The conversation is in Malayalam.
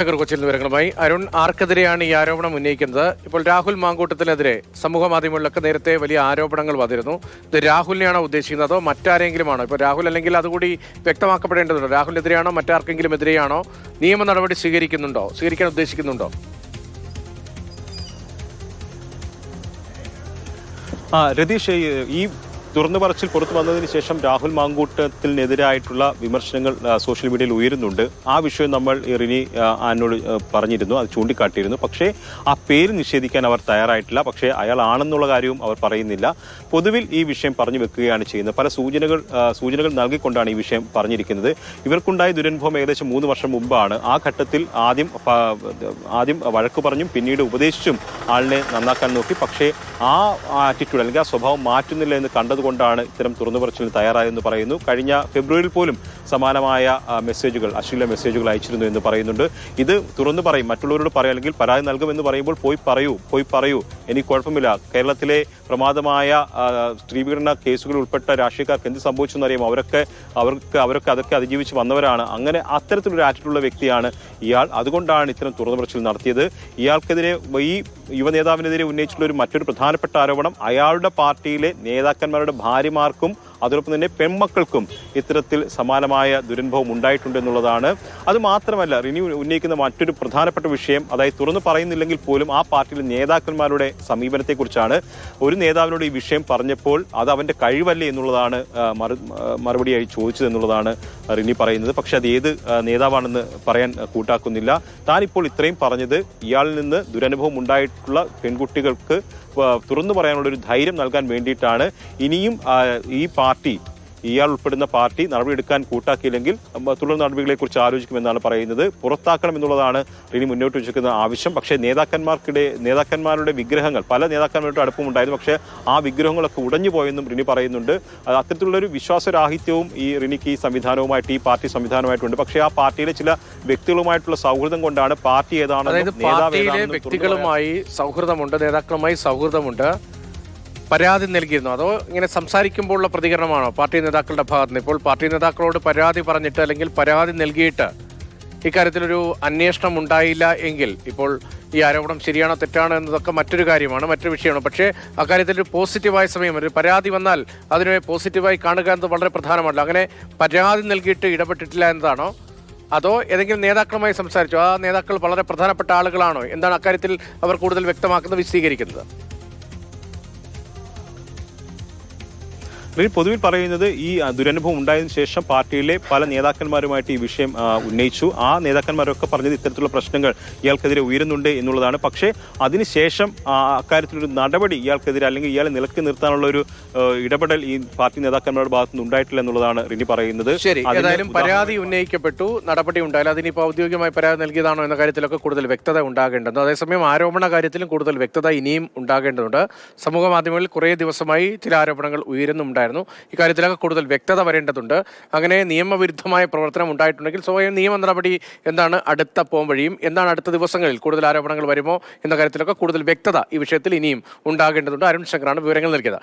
കൊച്ചിയിൽ വിവരങ്ങളുമായി അരുൺ ആർക്കെതിരെയാണ് ഈ ആരോപണം ഉന്നയിക്കുന്നത്. ഇപ്പോൾ രാഹുൽ മാങ്കൂട്ടത്തിനെതിരെ സമൂഹ മാധ്യമങ്ങളിലൊക്കെ നേരത്തെ വലിയ ആരോപണങ്ങൾ വന്നിരുന്നു. ഇത് രാഹുലിനെയാണോ ഉദ്ദേശിക്കുന്നത് അതോ മറ്റാരെങ്കിലുമാണോ? ഇപ്പോൾ രാഹുൽ അല്ലെങ്കിൽ അതുകൂടി വ്യക്തമാക്കപ്പെടേണ്ടതുണ്ടോ. രാഹുലിനെതിരെയാണോ മറ്റാർക്കെങ്കിലും എതിരെയാണോ നിയമ നടപടി സ്വീകരിക്കുന്നുണ്ടോ? സ്വീകരിക്കാൻ ഉദ്ദേശിക്കുന്നുണ്ടോ? ആ രതീഷ് ഈ തുറന്നു പറച്ചിൽ പുറത്തു വന്നതിന് ശേഷം രാഹുൽ മാങ്കൂട്ടത്തിനെതിരായിട്ടുള്ള വിമർശനങ്ങൾ സോഷ്യൽ മീഡിയയിൽ ഉയരുന്നുണ്ട്. ആ വിഷയം നമ്മൾ ഇറിനി ആനോട് പറഞ്ഞിരുന്നു അത് ചൂണ്ടിക്കാട്ടിയിരുന്നു. പക്ഷേ ആ പേര് നിഷേധിക്കാൻ അവർ തയ്യാറായിട്ടില്ല. പക്ഷേ അയാൾ ആണെന്നുള്ള കാര്യവും അവർ പറയുന്നില്ല. പൊതുവിൽ ഈ വിഷയം പറഞ്ഞു വെക്കുകയാണ് ചെയ്യുന്നത്. പല സൂചനകൾ സൂചനകൾ നൽകിക്കൊണ്ടാണ് ഈ വിഷയം പറഞ്ഞിരിക്കുന്നത്. ഇവർക്കുണ്ടായ ദുരനുഭവം ഏകദേശം മൂന്ന് വർഷം മുമ്പാണ്. ആ ഘട്ടത്തിൽ ആദ്യം ആദ്യം വഴക്ക് പറഞ്ഞും പിന്നീട് ഉപദേശിച്ചും ആളിനെ നന്നാക്കാൻ നോക്കി. പക്ഷേ ആ ആറ്റിറ്റ്യൂഡ് അല്ലെങ്കിൽ ആ സ്വഭാവം മാറ്റുന്നില്ല എന്ന് കണ്ടതുകൊണ്ടാണ് ഇത്തരം തുറന്നു തയ്യാറായെന്ന് പറയുന്നു. കഴിഞ്ഞ ഫെബ്രുവരിയിൽ പോലും സമാനമായ മെസ്സേജുകൾ അശ്ലീല മെസ്സേജുകൾ അയച്ചിരുന്നു എന്ന് പറയുന്നുണ്ട്. ഇത് തുറന്നു പറയും. മറ്റുള്ളവരോട് പറയും. അല്ലെങ്കിൽ പരാതി നൽകുമെന്ന് പറയുമ്പോൾ പോയി പറയൂ പോയി പറയൂ. എനിക്ക് കുഴപ്പമില്ല. കേരളത്തിലെ പ്രമാദമായ സ്ത്രീ സ്ത്രീപീഡന കേസുകൾ ഉൾപ്പെട്ട രാഷ്ട്രീയക്കാർക്ക് എന്ത് സംഭവിച്ചെന്ന് അറിയാം അവരൊക്കെ അവർക്ക് അവരൊക്കെ അതൊക്കെ അതിജീവിച്ച് വന്നവരാണ്. അങ്ങനെ അത്തരത്തിലൊരു ആറ്റിറ്റ്യൂഡുള്ള വ്യക്തിയാണ് ഇയാൾ. അതുകൊണ്ടാണ് ഇത്തരം തുറന്നു പറച്ചിൽ നടത്തിയത്. ഇയാൾക്കെതിരെ ഈ യുവ നേതാവിനെതിരെ ഉന്നയിച്ചിട്ടുള്ള ഒരു മറ്റൊരു പ്രധാനപ്പെട്ട ആരോപണം അയാളുടെ പാർട്ടിയിലെ നേതാക്കന്മാരുടെ ഭാര്യമാർക്കും അതോടൊപ്പം തന്നെ പെൺമക്കൾക്കും ഇത്തരത്തിൽ സമാനമായ ദുരനുഭവം ഉണ്ടായിട്ടുണ്ട് എന്നുള്ളതാണ്. അത് മാത്രമല്ല റിനി ഉന്നയിക്കുന്ന മറ്റൊരു പ്രധാനപ്പെട്ട വിഷയം അതായത് തുറന്നു പറയുന്നില്ലെങ്കിൽ പോലും ആ പാർട്ടിയിലെ നേതാക്കന്മാരുടെ സമീപനത്തെക്കുറിച്ചാണ്. ഒരു നേതാവിനോട് ഈ വിഷയം പറഞ്ഞപ്പോൾ അത് അവന്റെ കഴിവല്ലേ എന്നുള്ളതാണ് മറുപടിയായി ചോദിച്ചത് എന്നുള്ളതാണ് റിനി പറയുന്നത്. പക്ഷെ അത് ഏത് നേതാവാണെന്ന് പറയാൻ കൂട്ടാക്കുന്നില്ല. താനിപ്പോൾ ഇത്രയും പറഞ്ഞത് ഇയാളിൽ നിന്ന് ദുരനുഭവം ഉണ്ടായിട്ടുള്ള പെൺകുട്ടികൾക്ക് തുറന്നു പറയാനുള്ള ഒരു ധൈര്യം നൽകാൻ വേണ്ടിയിട്ടാണ്. ഇനിയും ഈ പാർട്ടി ഇയാൾ ഉൾപ്പെടുന്ന പാർട്ടി നടപടിയെടുക്കാൻ കൂട്ടാക്കിയില്ലെങ്കിൽ തുടർ നടപടികളെ കുറിച്ച് ആലോചിക്കുമെന്നാണ് പറയുന്നത്. പുറത്താക്കണം എന്നുള്ളതാണ് റിനി മുന്നോട്ട് വെച്ചിരിക്കുന്ന ആവശ്യം. പക്ഷേ നേതാക്കന്മാർക്കിടെ നേതാക്കന്മാരുടെ വിഗ്രഹങ്ങൾ പല നേതാക്കന്മാരുടെ അടുപ്പമുണ്ടായിരുന്നു പക്ഷേ ആ വിഗ്രഹങ്ങളൊക്കെ ഉടഞ്ഞു പോയെന്നും റിനി പറയുന്നുണ്ട്. അത് അത്തരത്തിലുള്ള ഒരു വിശ്വാസരാഹിത്യവും ഈ റിനിക്ക് ഈ സംവിധാനവുമായിട്ട് ഈ പാർട്ടി സംവിധാനമായിട്ടുണ്ട് പക്ഷേ ആ പാർട്ടിയിലെ ചില വ്യക്തികളുമായിട്ടുള്ള സൗഹൃദം കൊണ്ടാണ് പാർട്ടി ഏതാണ് വ്യക്തികളുമായി സൗഹൃദമുണ്ട് നേതാക്കളുമായി സൗഹൃദമുണ്ട്. പരാതി നൽകിയിരുന്നു. അതോ ഇങ്ങനെ സംസാരിക്കുമ്പോഴുള്ള പ്രതികരണമാണോ? പാർട്ടി നേതാക്കളുടെ ഭാഗത്ത് ഇപ്പോൾ പാർട്ടി നേതാക്കളോട് പരാതി പറഞ്ഞിട്ട് അല്ലെങ്കിൽ പരാതി നൽകിയിട്ട് ഇക്കാര്യത്തിലൊരു അന്വേഷണം ഉണ്ടായില്ല എങ്കിൽ ഇപ്പോൾ ഈ ആരോപണം ശരിയാണോ തെറ്റാണോ എന്നതൊക്കെ മറ്റൊരു കാര്യമാണ് മറ്റൊരു വിഷയമാണ്. പക്ഷേ അക്കാര്യത്തിൽ ഒരു പോസിറ്റീവായ സമയം ഒരു പരാതി വന്നാൽ അതിനെ പോസിറ്റീവായി കാണുക എന്നത് വളരെ പ്രധാനമല്ല അങ്ങനെ പരാതി നൽകിയിട്ട് ഇടപെട്ടിട്ടില്ല എന്നതാണോ? അതോ ഏതെങ്കിലും നേതാക്കളുമായി സംസാരിച്ചോ. ആ നേതാക്കൾ വളരെ പ്രധാനപ്പെട്ട ആളുകളാണോ? എന്താണ് അക്കാര്യത്തിൽ അവർ കൂടുതൽ വ്യക്തമാക്കുന്നത് വിശദീകരിക്കുന്നത്? റിനി പൊതുവിൽ പറയുന്നത് ഈ ദുരനുഭവം ഉണ്ടായതിനു ശേഷം പാർട്ടിയിലെ പല നേതാക്കന്മാരുമായിട്ട് ഈ വിഷയം ഉന്നയിച്ചു. ആ നേതാക്കന്മാരൊക്കെ പറഞ്ഞത് ഇത്തരത്തിലുള്ള പ്രശ്നങ്ങൾ ഇയാൾക്കെതിരെ ഉയരുന്നുണ്ട് എന്നുള്ളതാണ്. പക്ഷേ അതിനുശേഷം അക്കാര്യത്തിലൊരു നടപടി ഇയാൾക്കെതിരെ അല്ലെങ്കിൽ ഇയാളെ നിലക്കി നിർത്താനുള്ള ഒരു ഇടപെടൽ ഈ പാർട്ടി നേതാക്കന്മാരുടെ ഭാഗത്തുനിന്ന് ഉണ്ടായിട്ടില്ല എന്നുള്ളതാണ് റിനി പറയുന്നത്. ശരി ഏതായാലും പരാതി ഉന്നയിക്കപ്പെട്ടു നടപടി ഉണ്ടായാലും അതിനിപ്പോൾ ഔദ്യോഗികമായി പരാതി നൽകിയതാണോ എന്ന കാര്യത്തിലൊക്കെ കൂടുതൽ വ്യക്തത ഉണ്ടാകേണ്ടത് അതേസമയം ആരോപണ കാര്യത്തിലും കൂടുതൽ വ്യക്തത ഇനിയും ഉണ്ടാകേണ്ടതുണ്ട്. സമൂഹ മാധ്യമങ്ങളിൽ കുറേ ദിവസമായി ചില ആരോപണങ്ങൾ ഉയരുന്നുണ്ടായിരുന്നു ഇക്കാര്യത്തിലൊക്കെ കൂടുതൽ വ്യക്തത വരേണ്ടതുണ്ട്. അങ്ങനെ നിയമവിരുദ്ധമായ പ്രവർത്തനം ഉണ്ടായിട്ടുണ്ടെങ്കിൽ സ്വയം നിയമ നടപടി എന്താണ് അടുത്ത പോംവഴിയും എന്താണ് അടുത്ത ദിവസങ്ങളിൽ കൂടുതൽ ആരോപണങ്ങൾ വരുമോ എന്ന കാര്യത്തിലൊക്കെ കൂടുതൽ വ്യക്തത ഈ വിഷയത്തിൽ ഇനിയും ഉണ്ടാകേണ്ടതുണ്ട്. അരുൺ ശങ്കറാണ് വിവരങ്ങൾ നൽകിയത്.